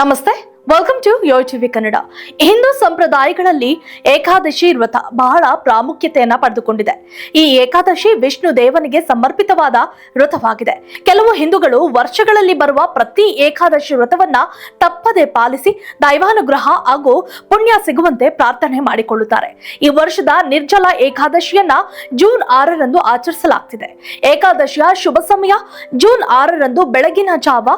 नमस्ते। Welcome to yo TV Kannada Hindu ಸಂಪ್ರದಾಯಗಳಲ್ಲಿ Ekadashi ವ್ರತ ಬಹಳ ಪ್ರಾಮುಖ್ಯತೆಯನ್ನ ಪಡೆದುಕೊಂಡಿದೆ. ಈ ಏಕಾದಶಿ ವಿಷ್ಣು ದೇವನಿಗೆ ಸಮರ್ಪಿತವಾದ ವ್ರತವಾಗಿದೆ. ಕೆಲವು ಹಿಂದೂಗಳು ವರ್ಷಗಳಲ್ಲಿ ಬರುವ ಪ್ರತಿ ಏಕಾದಶಿ ವ್ರತವನ್ನ ತಪ್ಪದೆ ಪಾಲಿಸಿ ದೈವಾನುಗ್ರಹ ಹಾಗೂ ಪುಣ್ಯ ಸಿಗುವಂತೆ ಪ್ರಾರ್ಥನೆ ಮಾಡಿಕೊಳ್ಳುತ್ತಾರೆ. ಈ ವರ್ಷದ ನಿರ್ಜಲ ಏಕಾದಶಿಯನ್ನ ಜೂನ್ ಆರರಂದು ಆಚರಿಸಲಾಗ್ತಿದೆ. ಏಕಾದಶಿಯ ಶುಭ ಸಮಯ ಜೂನ್ ಆರರಂದು ಬೆಳಗಿನ ಜಾವ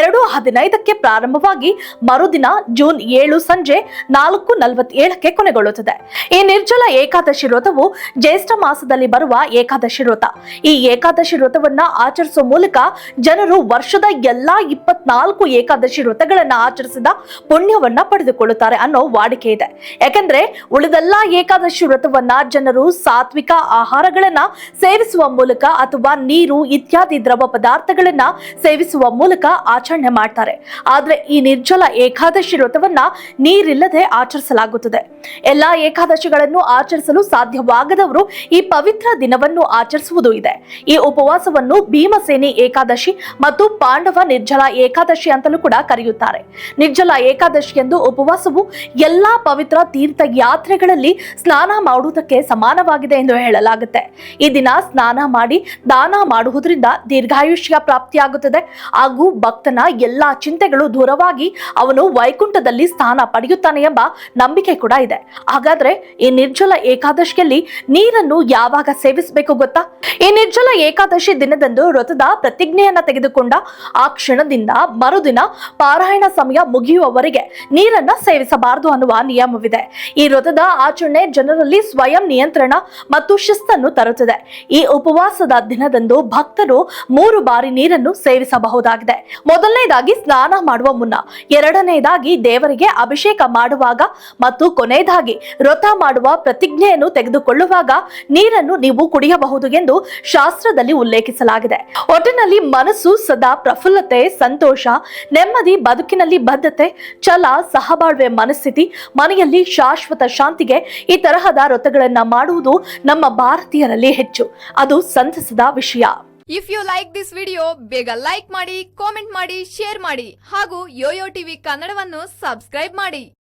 ಎರಡು ಹದಿನೈದಕ್ಕೆ ಪ್ರಾರಂಭವಾಗಿ ಮರುದಿನ ಜೂನ್ ಏಳು ಸಂಜೆ ನಾಲ್ಕು ನಲವತ್ತೇಳಕ್ಕೆ ಕೊನೆಗೊಳ್ಳುತ್ತದೆ. ಈ ನಿರ್ಜಲ ಏಕಾದಶಿ ವ್ರತವು ಜ್ಯೇಷ್ಠ ಮಾಸದಲ್ಲಿ ಬರುವ ಏಕಾದಶಿ ವ್ರತ. ಈ ಏಕಾದಶಿ ವ್ರತವನ್ನ ಆಚರಿಸುವ ಮೂಲಕ ಜನರು ವರ್ಷದ ಎಲ್ಲಾ ಇಪ್ಪತ್ನಾಲ್ಕು ಏಕಾದಶಿ ವ್ರತಗಳನ್ನ ಆಚರಿಸಿದ ಪುಣ್ಯವನ್ನ ಪಡೆದುಕೊಳ್ಳುತ್ತಾರೆ ಅನ್ನೋ ವಾಡಿಕೆ ಇದೆ. ಯಾಕಂದ್ರೆ ಉಳಿದೆಲ್ಲಾ ಏಕಾದಶಿ ವ್ರತವನ್ನ ಜನರು ಸಾತ್ವಿಕ ಆಹಾರಗಳನ್ನ ಸೇವಿಸುವ ಮೂಲಕ ಅಥವಾ ನೀರು, ಇತ್ಯಾದಿ ದ್ರವ ಪದಾರ್ಥಗಳನ್ನ ಸೇವಿಸುವ ಮೂಲಕ ಆಚರಣೆ ಮಾಡ್ತಾರೆ. ಆದ್ರೆ ಈ ನಿರ್ಜಲ ಏಕಾದಶಿ ವ್ರತವನ್ನ ನೀರಿಲ್ಲದೆ ಆಚರಿಸಲಾಗುತ್ತದೆ. ಎಲ್ಲಾ ಏಕಾದಶಿಗಳನ್ನು ಆಚರಿಸಲು ಸಾಧ್ಯವಾಗದವರು ಈ ಪವಿತ್ರ ದಿನವನ್ನು ಆಚರಿಸುವುದು ಇದೆ. ಈ ಉಪವಾಸವನ್ನು ಭೀಮಸೇನಿ ಏಕಾದಶಿ ಮತ್ತು ಪಾಂಡವ ನಿರ್ಜಲ ಏಕಾದಶಿ ಅಂತಲೂ ಕೂಡ ಕರೆಯುತ್ತಾರೆ. ನಿರ್ಜಲ ಏಕಾದಶಿ ಎಂದು ಉಪವಾಸವು ಎಲ್ಲಾ ಪವಿತ್ರ ತೀರ್ಥ ಯಾತ್ರೆಗಳಲ್ಲಿ ಸ್ನಾನ ಮಾಡುವುದಕ್ಕೆ ಸಮಾನವಾಗಿದೆ ಎಂದು ಹೇಳಲಾಗುತ್ತೆ. ಈ ದಿನ ಸ್ನಾನ ಮಾಡಿ ದಾನ ಮಾಡುವುದರಿಂದ ದೀರ್ಘಾಯುಷ್ಯ ಪ್ರಾಪ್ತಿಯಾಗುತ್ತದೆ. ಹಾಗೂ ಭಕ್ತನ ಎಲ್ಲಾ ಚಿಂತೆಗಳು ದೂರವಾಗಿ ಅವನು ವೈಕುಂಠದಲ್ಲಿ ಸ್ಥಾನ ಪಡೆಯುತ್ತಾನೆ ಎಂಬ ನಂಬಿಕೆ ಕೂಡ ಇದೆ. ಹಾಗಾದ್ರೆ ಈ ನಿರ್ಜಲ ಏಕಾದಶಿಯಲ್ಲಿ ನೀರನ್ನು ಯಾವಾಗ ಸೇವಿಸಬೇಕು ಗೊತ್ತಾ? ಈ ನಿರ್ಜಲ ಏಕಾದಶಿ ದಿನದಂದು ವ್ರತದ ಪ್ರತಿಜ್ಞೆಯನ್ನ ತೆಗೆದುಕೊಂಡ ಆ ಕ್ಷಣದಿಂದ ಮರುದಿನ ಪಾರಾಯಣ ಸಮಯ ಮುಗಿಯುವವರೆಗೆ ನೀರನ್ನ ಸೇವಿಸಬಾರದು ಅನ್ನುವ ನಿಯಮವಿದೆ. ಈ ವ್ರತದ ಆಚರಣೆ ಜನರಲ್ಲಿ ಸ್ವಯಂ ನಿಯಂತ್ರಣ ಮತ್ತು ಶಿಸ್ತನ್ನು ತರುತ್ತದೆ. ಈ ಉಪವಾಸದ ದಿನದಂದು ಭಕ್ತರು ಮೂರು ಬಾರಿ ನೀರನ್ನು ಸೇವಿಸಬಹುದಾಗಿದೆ. ಮೊದಲನೇದಾಗಿ ಸ್ನಾನ ಮಾಡುವ ಮುನ್ನ, ಎರಡನೇದಾಗಿ ದೇವರಿಗೆ ಅಭಿಷೇಕ ಮಾಡುವಾಗ ಮತ್ತು ಕೊನೆಯದಾಗಿ ವ್ರತ ಮಾಡುವ ಪ್ರತಿಜ್ಞೆಯನ್ನು ತೆಗೆದುಕೊಳ್ಳುವಾಗ ನೀರನ್ನು ನೀವು ಕುಡಿಯಬಹುದು ಎಂದು ಶಾಸ್ತ್ರದಲ್ಲಿ ಉಲ್ಲೇಖಿಸಲಾಗಿದೆ. ಒಟ್ಟಿನಲ್ಲಿ ಮನಸ್ಸು ಸದಾ ಪ್ರಫುಲ್ಲತೆ, ಸಂತೋಷ, ನೆಮ್ಮದಿ, ಬದುಕಿನಲ್ಲಿ ಬದ್ಧತೆ, ಛಲ ಸಹಬಾಳ್ವೆ ಮನಸ್ಥಿತಿ, ಮನೆಯಲ್ಲಿ ಶಾಶ್ವತ ಶಾಂತಿಗೆ ಈ ತರಹದ ವ್ರತಗಳನ್ನ ಮಾಡುವುದು ನಮ್ಮ ಭಾರತೀಯರಲ್ಲಿ ಹೆಚ್ಚು. ಅದು ಸಂತಸದ ವಿಷಯ. If you like this video ಬೇಗ ಲೈಕ್ ಮಾಡಿ ಕಾಮೆಂಟ್ ಮಾಡಿ ಶೇರ್ ಮಾಡಿ ಹಾಗೂ ಯೋಯೋ ಟಿವಿ ಕನ್ನಡವನ್ನು ಸಬ್ಸ್ಕ್ರೈಬ್ ಮಾಡಿ.